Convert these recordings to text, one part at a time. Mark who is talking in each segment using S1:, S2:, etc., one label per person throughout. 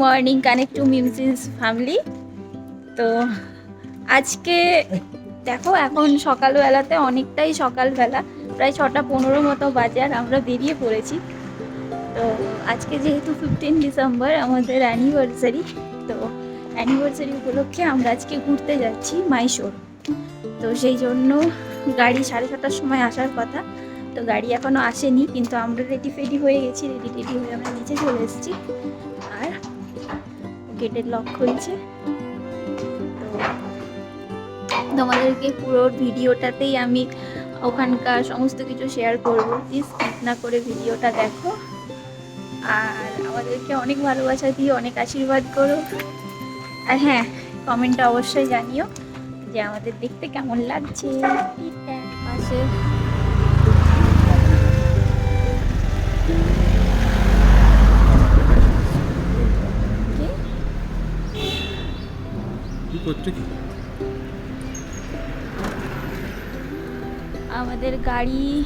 S1: Morning, connect to মিউজিস family. তো আজকে দেখো, এখন সকালবেলাতে অনেকটাই সকালবেলা, প্রায় ছটা পনেরো মতো বাজে আর আমরা বেরিয়ে পড়েছি। তো আজকে যেহেতু ফিফটিন ডিসেম্বর আমাদের অ্যানিভার্সারি তো অ্যানিভার্সারি উপলক্ষে আমরা আজকে ঘুরতে যাচ্ছি মাইশোর তো সেই জন্য গাড়ি সাড়ে ছটার সময় আসার কথা। তো গাড়ি এখনও আসেনি, কিন্তু আমরা রেডি ফেডি হয়ে গেছি রেডি টেডি হয়ে আমরা নিচে চলে এসেছি। গেটের লক খুলছে। তো তোমাদেরকে পুরো ভিডিওটাতেই আমি ওখানকার সমস্ত কিছু শেয়ার করব। প্লিজ স্কিপ না করে ভিডিওটা দেখো। আর আমাদেরকে অনেক ভালোবাসা দিয়ে অনেক আশীর্বাদ করো। আর হ্যাঁ কমেন্টটা অবশ্যই জানিও যে আমাদের দেখতে কেমন লাগছে। পাশে কি?
S2: কি করছ কি?
S1: আমাদের গাড়ি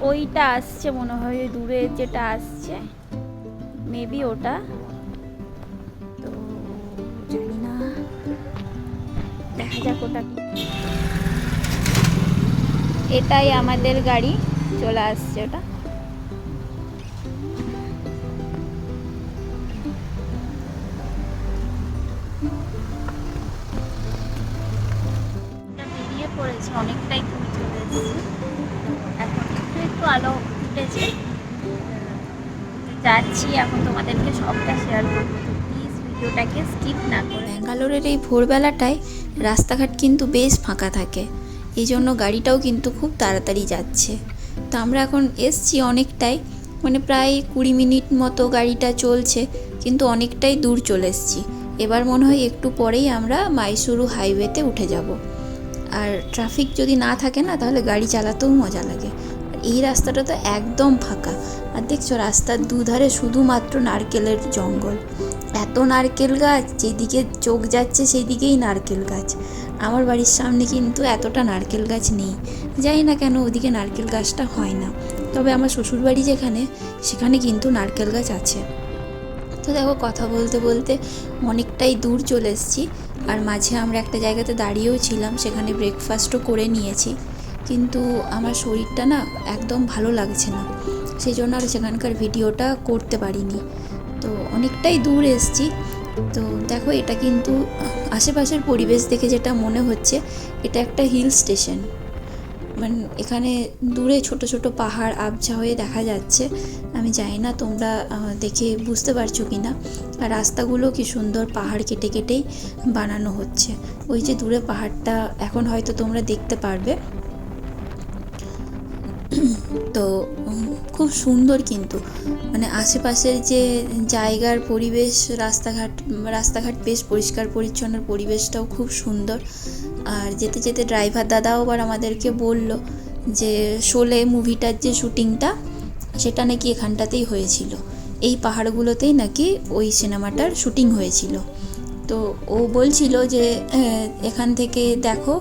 S1: ওইটা আসছে মনে হয় দূরে যেটা আসছে। মেবি ওটা। তো জানি না। দেখা যাক ওটা কি। এটাই আমাদের গাড়ি, চলে আসছে ওটা। আলো উঠেছে যাচ্ছি এখন তোমাদেরকে সবটা শেয়ার করব প্লিজ ভিডিওটাকে স্কিপ না করে।
S3: ব্যাঙ্গালোরের এই ভোরবেলাটায় রাস্তাঘাট কিন্তু বেশ ফাঁকা থাকে। এই জন্য গাড়িটাও কিন্তু খুব তাড়াতাড়ি যাচ্ছে। তো আমরা এখন এসছি অনেকটাই মানে প্রায় কুড়ি মিনিট মতো গাড়িটা চলছে, কিন্তু অনেকটাই দূর চলে এসছি। এবার মনে হয় একটু পরেই আমরা মাইসুরু হাইওয়েতে উঠে যাব। আর ট্রাফিক যদি না থাকে না, তাহলে গাড়ি চালাতেও মজা লাগে। এই রাস্তাটা তো একদম ফাঁকা। আর দেখছ, রাস্তার দুধারে শুধুমাত্র নারকেলের জঙ্গল। এত নারকেল গাছ, যেদিকে চোখ যাচ্ছে সেই দিকেই নারকেল গাছ। আমার বাড়ির সামনে কিন্তু এতটা নারকেল গাছ নেই। জানি না কেন ওদিকে নারকেল গাছটা হয় না। তবে আমার শ্বশুরবাড়ি যেখানে, সেখানে কিন্তু নারকেল গাছ আছে। তো দেখো, কথা বলতে বলতে অনেকটাই দূর চলে এসেছি। আর মাঝে আমরা একটা জায়গাতে দাঁড়িয়েও ছিলাম, সেখানে ব্রেকফাস্টও করে নিয়েছি। কিন্তু আমার শরীরটা না একদম ভালো লাগছে না। সেই জন্য আর সেখানকার ভিডিওটা করতে পারিনি। তো অনেকটাই দূর এসছি। তো দেখো এটা কিন্তু আশেপাশের পরিবেশ দেখে যেটা মনে হচ্ছে, এটা একটা হিল স্টেশন। মানে এখানে দূরে ছোট ছোট পাহাড় আবছা হয়ে দেখা যাচ্ছে। আমি জানি না তোমরা দেখে বুঝতে পারছ কি না। আর রাস্তাগুলো কি সুন্দর পাহাড় কেটে কেটেই বানানো হচ্ছে। ওই যে দূরে পাহাড়টা এখন হয়তো তোমরা দেখতে পারবে। তো খুব সুন্দর কিন্তু। মানে আশেপাশের যে জায়গার পরিবেশ, রাস্তাঘাট রাস্তাঘাট বেশ পরিষ্কার, পরিচ্ছন্ন পরিবেশটাও খুব সুন্দর। আর যেতে যেতে ড্রাইভার দাদাও আবার আমাদেরকে বলল যে, শোলে মুভিটার যে শুটিংটা সেটা নাকি এখানটাতেই হয়েছিল। এই পাহাড়গুলোতেই নাকি ওই সিনেমাটার শুটিং হয়েছিল। তো ও বলছিল যে এখান থেকে দেখো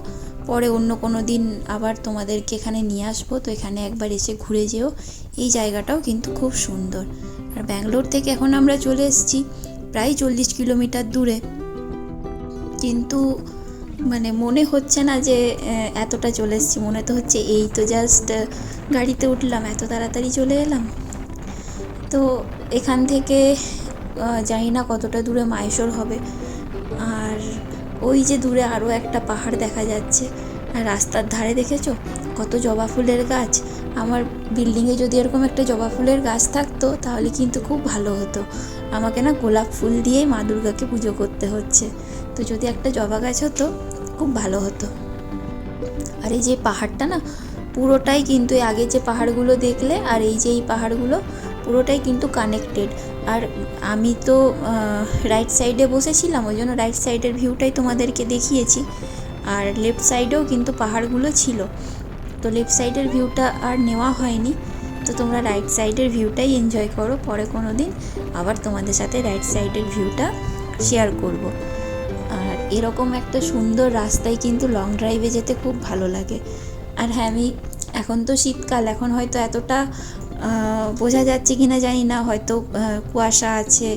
S3: পরে অন্য কোনো দিন আবার তোমাদেরকে এখানে নিয়ে আসব, তো এখানে একবার এসে ঘুরে যেও। এই জায়গাটাও কিন্তু খুব সুন্দর। আর ব্যাঙ্গালোর থেকে এখন আমরা চলে এসেছি প্রায় চল্লিশ কিলোমিটার দূরে। কিন্তু মানে মনে হচ্ছে না যে এতটা চলে এসেছি, মনে তো হচ্ছে এই তো জাস্ট গাড়িতে উঠলাম, এত তাড়াতাড়ি চলে এলাম। তো এখান থেকে জানি না কতটা দূরে মাইশোর হবে। আর ওই যে দূরে আরও একটা পাহাড় দেখা যাচ্ছে। আর রাস্তার ধারে দেখেছ? কত জবা ফুলের গাছ। আমার বিল্ডিংয়ে যদি এরকম একটা জবা ফুলের গাছ থাকতো, তাহলে কিন্তু খুব ভালো হতো। আমাকে না গোলাপ ফুল দিয়েই মা দুর্গাকে পুজো করতে হচ্ছে। তো যদি একটা জবা গাছ হতো, খুব ভালো হতো। আর এই যে পাহাড়টা না, পুরোটাই কিন্তু আগে যে পাহাড়গুলো দেখলে, আর এই যে এই পাহাড়গুলো পুরোটাই কিন্তু কানেক্টেড আর আমি তো রাইট সাইডে বসেছিলাম, ওই জন্য রাইট সাইডের ভিউটাই তোমাদেরকে দেখিয়েছি। আর লেফট সাইডেও কিন্তু পাহাড়গুলো ছিল। তো লেফট সাইডের ভিউটা আর নেওয়া হয়নি। তো তোমরা রাইট সাইডের ভিউটাই এনজয় করো। পরে কোনো দিন আবার তোমাদের সাথে রাইট সাইডের ভিউটা শেয়ার করব। আর এরকম একটা সুন্দর রাস্তায় কিন্তু লং ড্রাইভে যেতে খুব ভালো লাগে। আর হ্যাঁ আমি এখন তো শীতকাল, এখন হয়তো এতটা বোঝা যাচ্ছে কি না জানি না, হয়তো কুয়াশা আছে,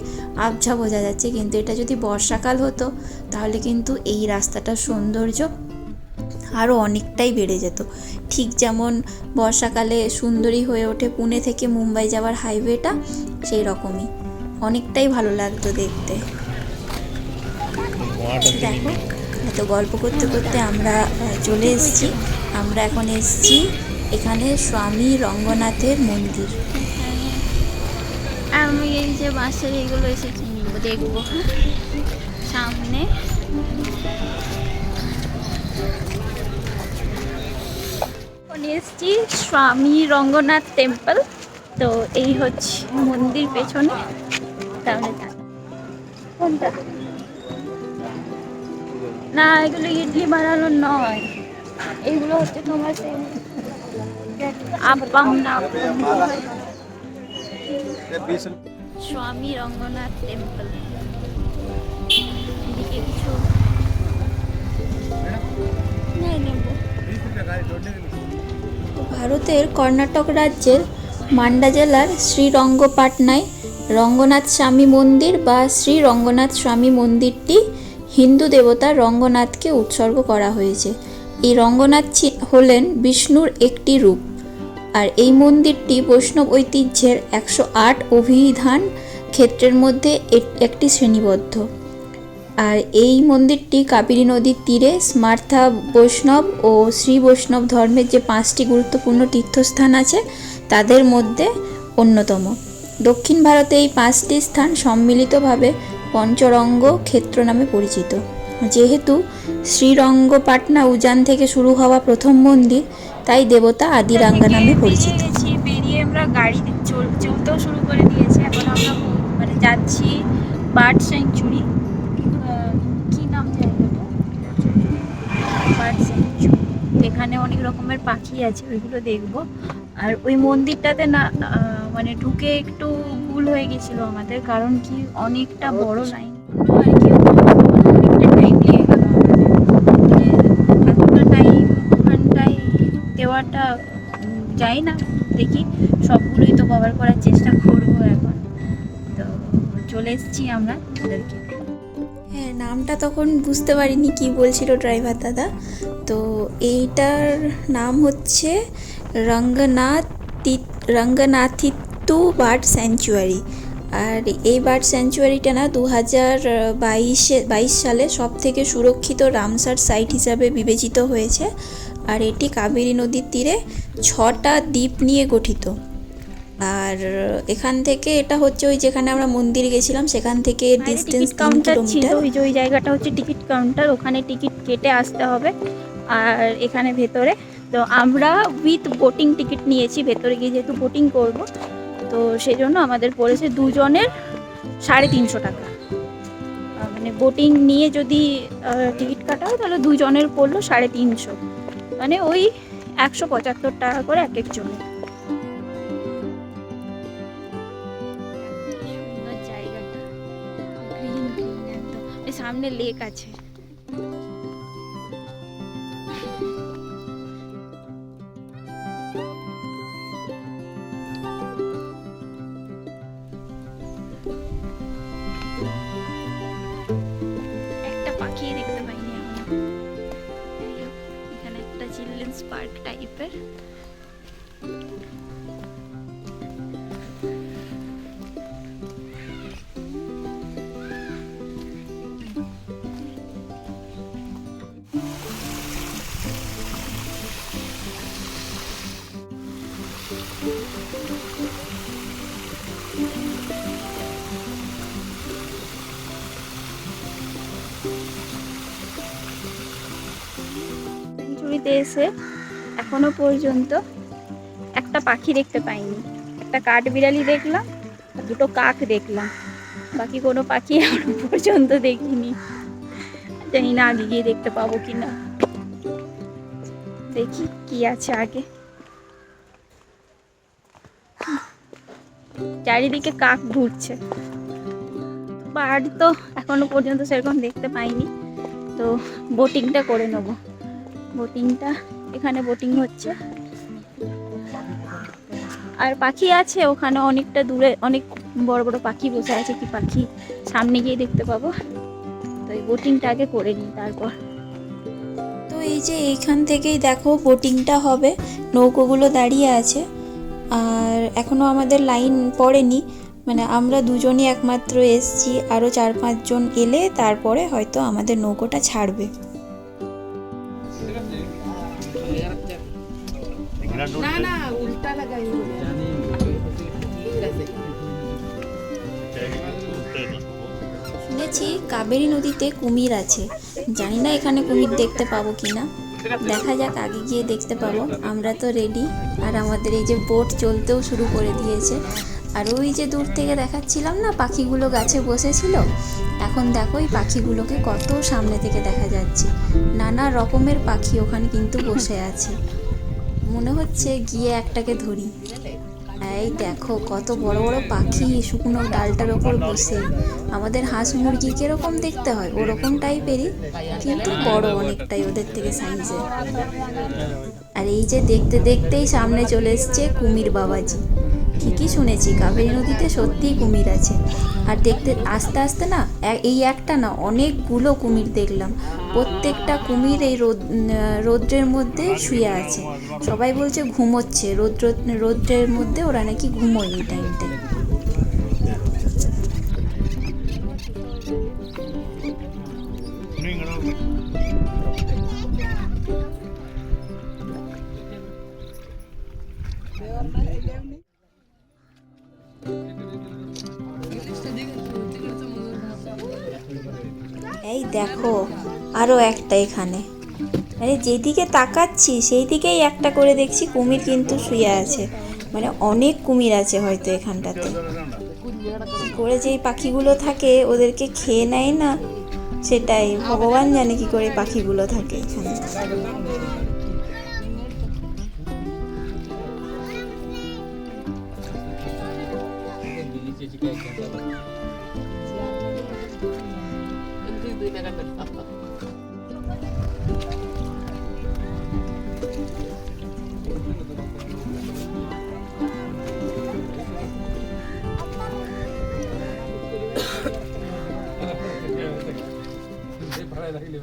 S3: আবছা বোঝা যাচ্ছে, কিন্তু এটা যদি বর্ষাকাল হতো, তাহলে কিন্তু এই রাস্তাটার সৌন্দর্য আরও অনেকটাই বেড়ে যেত। ঠিক যেমন বর্ষাকালে সুন্দরী হয়ে ওঠে পুনে থেকে মুম্বাই যাওয়ার হাইওয়েটা সেই রকমই অনেকটাই ভালো লাগতো দেখতে। দেখো, এত গল্প করতে করতে আমরা চলে এসেছি। আমরা এখন এসেছি এখানে স্বামী রঙ্গনাথের মন্দির।
S1: আমি এই যে বাসের এইগুলো এসেছি, দেখব হ্যাঁ? সামনে। এসেছি স্বামী রঙ্গনাথ টেম্পল। তো এই হচ্ছে মন্দির পেছনে। তাহলে কোনটা? না, এগুলো ইডলি বানানোর নয়। এগুলো হচ্ছে তোমার স্বামী রঙ্গনাথ টেম্পল।
S3: ভারতের কর্ণাটক রাজ্যের মান্ডা জেলার শ্রীরঙ্গপাটনায় রঙ্গনাথ স্বামী মন্দির বা শ্রী রঙ্গনাথ স্বামী মন্দিরটি হিন্দু দেবতা রঙ্গনাথকে উৎসর্গ করা হয়েছে। এই রঙ্গনাথ হলেন বিষ্ণুর একটি রূপ। আর এই মন্দিরটি বৈষ্ণব ঐতিহ্যের একশো আট অভিধান ক্ষেত্রের মধ্যে একটি শ্রেণীবদ্ধ। আর এই মন্দিরটি কাবেরী নদীর তীরে স্মার্থা বৈষ্ণব ও শ্রী বৈষ্ণব ধর্মের যে পাঁচটি গুরুত্বপূর্ণ তীর্থস্থান আছে, তাদের মধ্যে অন্যতম। দক্ষিণ ভারতে এই পাঁচটি স্থান সম্মিলিতভাবে পঞ্চরঙ্গ ক্ষেত্র নামে পরিচিত। যেহেতু শ্রীরঙ্গপাটনা উজান থেকে শুরু হওয়া প্রথম মন্দির তাই দেবতা আদিরাঙ্গা নামে পরিচিত।
S1: বেরিয়ে আমরা গাড়ি চল- চলতেও শুরু করে দিয়েছি। এখন আমরা মানে যাচ্ছি বার্ড স্যাংচুরি। কি নাম জায়গাটা? Bird sanctuary. এখানে অনেক রকমের পাখি আছে, ওইগুলো দেখব। আর ওই মন্দিরটাতে না মানে ঢুকে একটু ভুল হয়ে গেছিল আমাদের, কারণ কি অনেকটা বড় লাইন। আর কি অনেকটা টাইম লেগে গেল আমাদের মানে এতটা টাইম ওখানটায় দেওয়াটা যাই না, দেখি। সবগুলোই তো কভার করার চেষ্টা করব এখন। তো, চলে এসেছি আমরা ওদেরকে।
S3: হ্যাঁ নামটা তখন বুঝতে পারিনি কি বলছিল ড্রাইভার দাদা। তো এইটার নাম হচ্ছে রঙ্গনাথ রঙ্গনাথিত্তু বার্ড স্যাংচুয়ারি আর এই বার্ড স্যাংচুয়ারিটা না দু হাজার বাইশে, বাইশ সালে সব থেকে সুরক্ষিত রামসার সাইট হিসাবে বিবেচিত হয়েছে। আর এটি কাবেরী নদীর তীরে ছটা দ্বীপ নিয়ে গঠিত। আর এখান থেকে এটা হচ্ছে ওই যেখানে আমরা মন্দির গেছিলাম সেখান থেকে ডিস্টেন্স তিন
S1: কাউন্টার ছিল
S3: কিলোমিটার
S1: ওই যে ওই জায়গাটা হচ্ছে টিকিট কাউন্টার ওখানে টিকিট কেটে আসতে হবে। আর এখানে ভেতরে তো আমরা উইথ বোটিং টিকিট নিয়েছি ভেতরে গিয়ে যেহেতু বোটিং করব তো সেই জন্য আমাদের পড়েছে দুজনের সাড়ে তিনশো টাকা। মানে বোটিং নিয়ে যদি টিকিট কাটা হয় তাহলে দুজনের পড়ল সাড়ে তিনশো। মানে ওই একশো পঁচাত্তর টাকা করে এক একজনের জমি। সামনে লেক আছে। এসে এখনও পর্যন্ত একটা পাখি দেখতে পাইনি। একটা কাঠবিড়ালি দেখলাম, দুটো কাক দেখলাম। বাকি কোনো পাখি এখনও পর্যন্ত দেখিনি। জানি না আগে গিয়ে দেখতে পাবো কি না দেখি কি আছে আগে। চারিদিকে কাক ঘুরছে। বার্ড তো এখনও পর্যন্ত সেরকম দেখতে পাইনি। তো বোটিংটা করে নেব। বোটিংটা, এখানে বোটিং হচ্ছে। আর পাখি আছে, ওখানে অনেকটা দূরে, অনেক বড় বড় পাখি বসে আছে, কি পাখি? সামনে গিয়ে দেখতে পাবো। তো এই বোটিংটা আগে করে নিই তারপর।
S3: তো এই যে এইখান থেকেই দেখো বোটিংটা হবে, নৌকোগুলো দাঁড়িয়ে আছে। আর এখনও আমাদের লাইন পড়েনি মানে আমরা দুজনই একমাত্র এসছি আরও চার পাঁচজন এলে তারপরে হয়তো আমাদের নৌকোটা ছাড়বে। শুনেছি কাবেরী নদীতে কুমির আছে। জানি না এখানে কুমির দেখতে পাবো কি না দেখা যাক, আগে গিয়ে দেখতে পাবো। আমরা তো রেডি আর আমাদের এই যে বোট চলতেও শুরু করে দিয়েছে। আর ওই যে দূর থেকে দেখাচ্ছিলাম না, পাখিগুলো গাছে বসেছিল? এখন দেখো এই পাখিগুলোকে কত সামনে থেকে দেখা যাচ্ছে। নানা রকমের পাখি ওখানে কিন্তু বসে আছে। মনে হচ্ছে গিয়ে একটাকে ধরি। এই দেখো, কত বড় বড় পাখি শুকনো ডালটার ওপর বসে। আমাদের হাঁস মুরগি কীরকম দেখতে হয়? ওরকম টাইপেরই কিন্তু বড় অনেকটাই ওদের থেকে সাইজে আর এই যে দেখতে দেখতেই সামনে চলে এসছে কুমির বাবাজি। ঠিকই শুনেছি, কাবেরী নদীতে সত্যিই কুমির আছে। আর দেখতে আস্তে আস্তে না এই একটা না, অনেকগুলো কুমির দেখলাম। প্রত্যেকটা কুমির এই রোদ রৌদ্রের মধ্যে শুয়ে আছে। সবাই বলছে ঘুমোচ্ছে। রৌদ্র, রৌদ্রের মধ্যে ওরা নাকি ঘুমোয় এই টাইমটায় এই দেখো আরও একটা এখানে। মানে যেদিকে তাকাচ্ছি সেই দিকেই একটা করে দেখছি কুমির কিন্তু শুয়ে আছে। মানে অনেক কুমির আছে হয়তো এখানটাতে। করে যেই পাখিগুলো থাকে, ওদেরকে খেয়ে নেয় না, সেটাই। ভগবান জানে কি করে পাখিগুলো থাকে এখানে। এই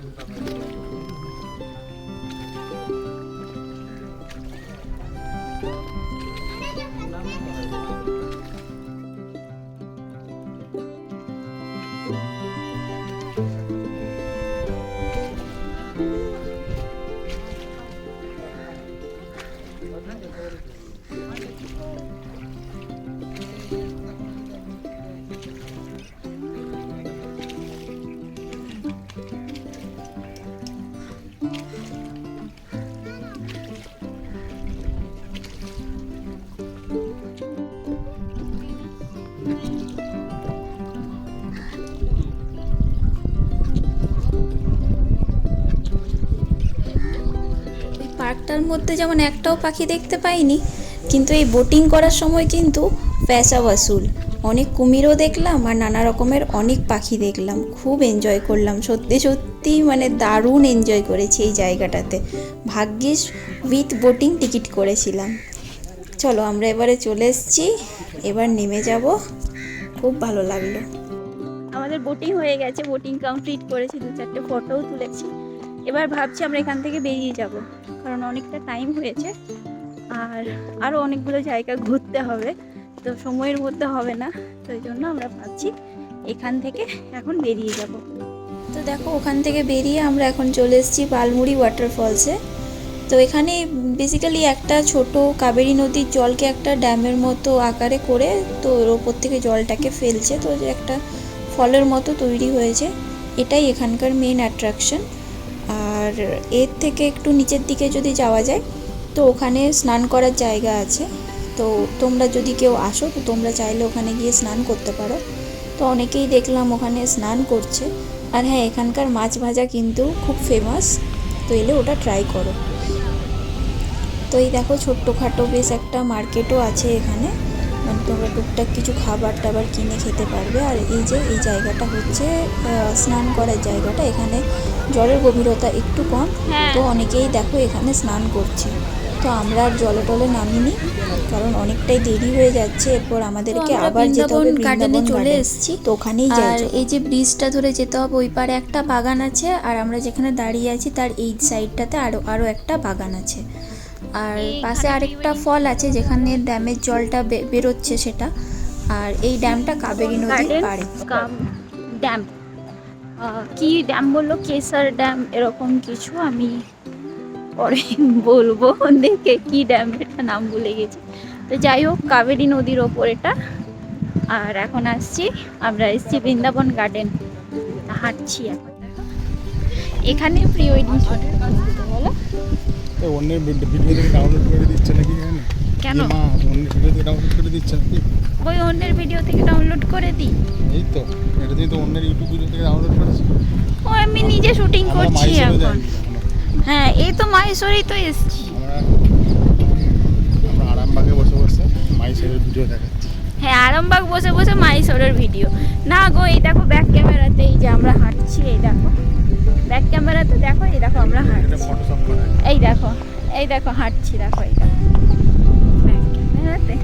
S3: পার্কটার মধ্যে যেমন একটাও পাখি দেখতে পাইনি, কিন্তু এই বোটিং করার সময় কিন্তু পয়সা ওয়াসুল অনেক কুমিরও দেখলাম আর নানা রকমের অনেক পাখি দেখলাম। খুব এনজয় করলাম। সত্যি সত্যি মানে দারুণ এনজয় করেছি এই জায়গাটাতে। ভাগ্যিস উইথ বোটিং টিকিট করেছিলাম। চলো আমরা এবারে চলে এসেছি। এবার নেমে যাব। খুব ভালো লাগল।
S1: আমাদের বোটিং হয়ে গেছে। বোটিং কমপ্লিট করেছি। দু চারটে ফটোও তুলেছি। এবার ভাবছি আমরা এখান থেকে বেরিয়ে যাব, কারণ অনেকটা টাইম হয়েছে। আর আরও অনেকগুলো জায়গা ঘুরতে হবে, তো সময়ের মধ্যে হবে না, তো এই জন্য আমরা ভাবছি এখান থেকে এখন বেরিয়ে যাব।
S3: তো দেখো, ওখান থেকে বেরিয়ে আমরা এখন চলে এসেছি পালমুড়ি ওয়াটারফলসে তো এখানে বেসিক্যালি একটা ছোট কাবেরী নদীর জলকে একটা ড্যামের মতো আকারে করে, তো ওর ওপর থেকে জলটাকে ফেলছে, তো যে একটা ফলের মতো তৈরি হয়েছে। এটাই এখানকার মেন অ্যাট্রাকশন আর এর থেকে একটু নিচের দিকে যদি যাওয়া যায়, তো ওখানে স্নান করার জায়গা আছে। তো তোমরা যদি কেউ আসো, তো তোমরা চাইলে ওখানে গিয়ে স্নান করতে পারো। তো অনেকেই দেখলাম ওখানে স্নান করছে। আর হ্যাঁ এখানকার মাছ ভাজা কিন্তু খুব ফেমাস তো এলে ওটা ট্রাই করো। তো এই দেখো, ছোট্টখাটো বেশ একটা মার্কেটও আছে এখানে। তোমরা টুকটাক কিছু খাবার টাবার কিনে খেতে পারবে। আর এই যে এই জায়গাটা হচ্ছে স্নান করার জায়গাটা। এখানে জলের গভীরতা একটু কম।
S1: হ্যাঁ।
S3: তো অনেকেই দেখো এখানে স্নান করছে। তো আমরা আর জলে টলে নামিনি কারণ অনেকটাই দেরি হয়ে যাচ্ছে। এরপর আমাদেরকে আবার যেতে হবে গার্ডেনে চলে এসেছি। তো ওখানেই যাই আর এই যে ব্রিজটা ধরে যেতে হবে ওই পারে একটা বাগান আছে। আর আমরা যেখানে দাঁড়িয়ে আছি তার এই সাইডটাতে আরও আরও একটা বাগান আছে। আর পাশে আরেকটা ফল আছে যেখানে ড্যামের জলটা বেরোচ্ছে সেটা। আর এই ড্যামটা কাবেরী নদীর পাড়ে।
S1: ড্যাম। কি ড্যাম বলল? কেসার ড্যাম এরকম কিছু আমি পরে বলব। দেখে কি ড্যাম এটা নাম ভুলে গেছি। তো যাই হোক কাবেরী নদীর ওপর এটা। আর এখন আসছি আমরা এসছি বৃন্দাবন গার্ডেন হাঁটছি এখন। এখানে প্রি ওয়েডিং শুট বলো?
S4: অন্যের ভিডিও থেকে ডাউনলোড করে দিচ্ছে নাকি
S1: কেন?
S4: মা অন্যের ভিডিও থেকে ডাউনলোড করে দিচ্ছে নাকি?
S1: ওই অন্যের ভিডিও থেকে ডাউনলোড করে দিই
S4: এই তো এটা দিয়ে তো অন্যের ইউটিউব ভিডিও থেকে ডাউনলোড করেছি।
S1: ও আমি নিজে শুটিং করছি এখন। হ্যাঁ এই তো মাহেশ্বরেই তো এসছি।
S4: আমরা আরামবাগে বসে বসে ভিডিও দেখাচ্ছি।
S1: হ্যাঁ আরামবাগ বসে বসে মাইসোরের ভিডিও না গো এই দেখো ব্যাক ক্যামেরাতে এই যে আমরা হাঁটছি এই দেখো। ব্যাক ক্যামেরা তো দেখো এই দেখো আমরা হাঁটছি। এই দেখো এই দেখো হাঁটছি দেখো এই দেখো ব্যাক ক্যামেরাতে।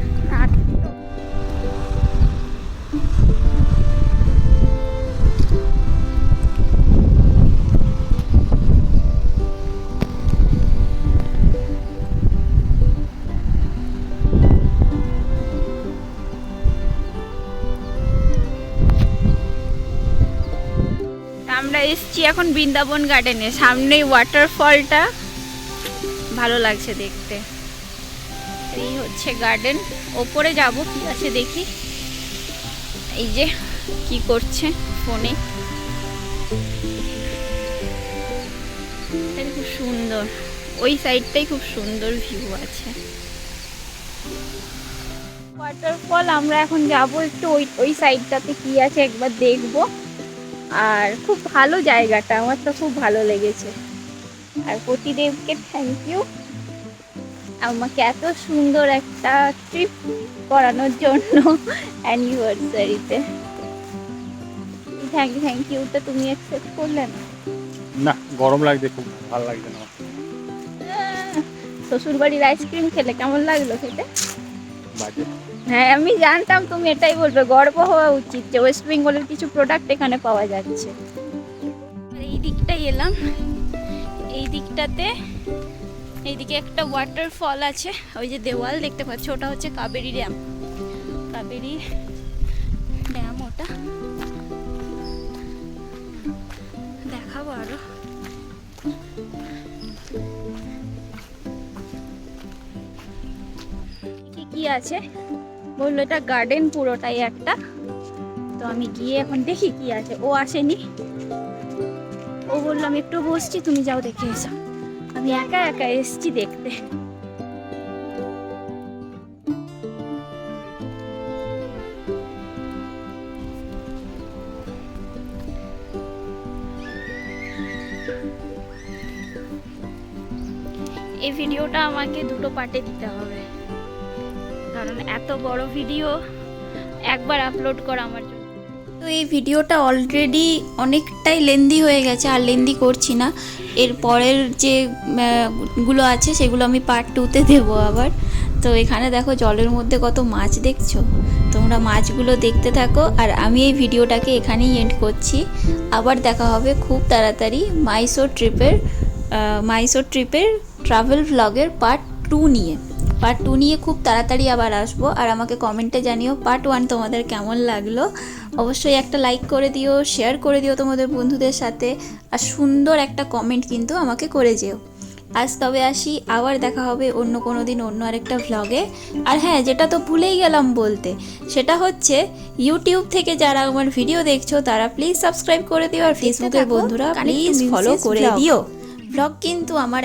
S1: এসছি এখন বৃন্দাবন গার্ডেনে সামনেই ওয়াটারফলটা ভালো লাগছে দেখতে। এই হচ্ছে গার্ডেন ওপরে যাব, কি আছে দেখি। এই যে, কি করছে ফোনে। খুব সুন্দর। ওই সাইডটাই খুব সুন্দর ভিউ আছে। ওয়াটারফল আমরা এখন যাব একটু ওই ওই সাইডটাতে কি আছে একবার দেখব। আর খুব ভালো জায়গাটা আমার তো খুব ভালো লেগেছে। আর প্রতিদেবকে থ্যাংক ইউ আমাকে এত সুন্দর একটা ট্রিপ করানোর জন্য অ্যানিভার্সারিতে থ্যাংক থ্যাংক ইউটা তুমি অ্যাকসেপ্ট করলে না?
S4: না গরম লাগছে খুব ভালো লাগছে না।
S1: শ্বশুর বাড়ির আইসক্রিম খেলে কেমন লাগল খেতে?
S4: বাজে।
S1: হ্যাঁ আমি জানতাম তুমি এটাই বলবে। গর্ব হওয়া উচিত যে ওয়েস্ট বেঙ্গলের কিছু প্রোডাক্ট এখানে পাওয়া যাচ্ছে। এই দিকটাই এলাম। এই দিকটাতে এইদিকে একটা ওয়াটারফল আছে। ওই যে দেওয়াল দেখতে পাচ্ছ, ওটা হচ্ছে কাবেরি ড্যাম কাবেরি ড্যাম ওটা। দেখাবো আরও। কি আছে? বলল, এটা গার্ডেন পুরোটাই একটা। তো আমি গিয়ে এখন দেখি কি আছে। ও আসেনি। ও বলল, আমি একটু বসছি, তুমি যাও দেখে এসো। আমি একা একা এসছি দেখতে। এই ভিডিওটা আমাকে দুটো পার্টে দিতে হবে। এত বড় ভিডিও একবার আপলোড করা আমার জন্য।
S3: তো এই ভিডিওটা অলরেডি অনেকটাই লেন্দি হয়ে গেছে, আর লেন্দি করছি না। এর পরের যে গুলো আছে, সেগুলো আমি পার্ট টুতে দেবো আবার। তো এখানে দেখো জলের মধ্যে কত মাছ দেখছ? তোমরা মাছগুলো দেখতে থাকো, আর আমি এই ভিডিওটাকে এখানেই এন্ড করছি। আবার দেখা হবে খুব তাড়াতাড়ি মাইসোর ট্রিপের মাইসোর ট্রিপের ট্রাভেল ভ্লগের পার্ট টু নিয়ে। পার্ট টু নিয়ে খুব তাড়াতাড়ি আবার আসব। আর আমাকে কমেন্টে জানিও পার্ট ওয়ান তোমাদের কেমন লাগল। অবশ্যই একটা লাইক করে দিও শেয়ার করে দিও তোমাদের বন্ধুদের সাথে। আর সুন্দর একটা কমেন্ট কিন্তু আমাকে করে যেও। আজ তবে আসি আবার দেখা হবে অন্য কোনো দিন অন্য আরেকটা ভ্লগে আর হ্যাঁ যেটা তো ভুলেই গেলাম বলতে সেটা হচ্ছে ইউটিউব থেকে যারা আমার ভিডিও দেখছ তারা প্লিজ সাবস্ক্রাইব করে দিও। আর ফেসবুকের বন্ধুরা প্লিজ ফলো করে দিও। ভ্লগ কিন্তু আমার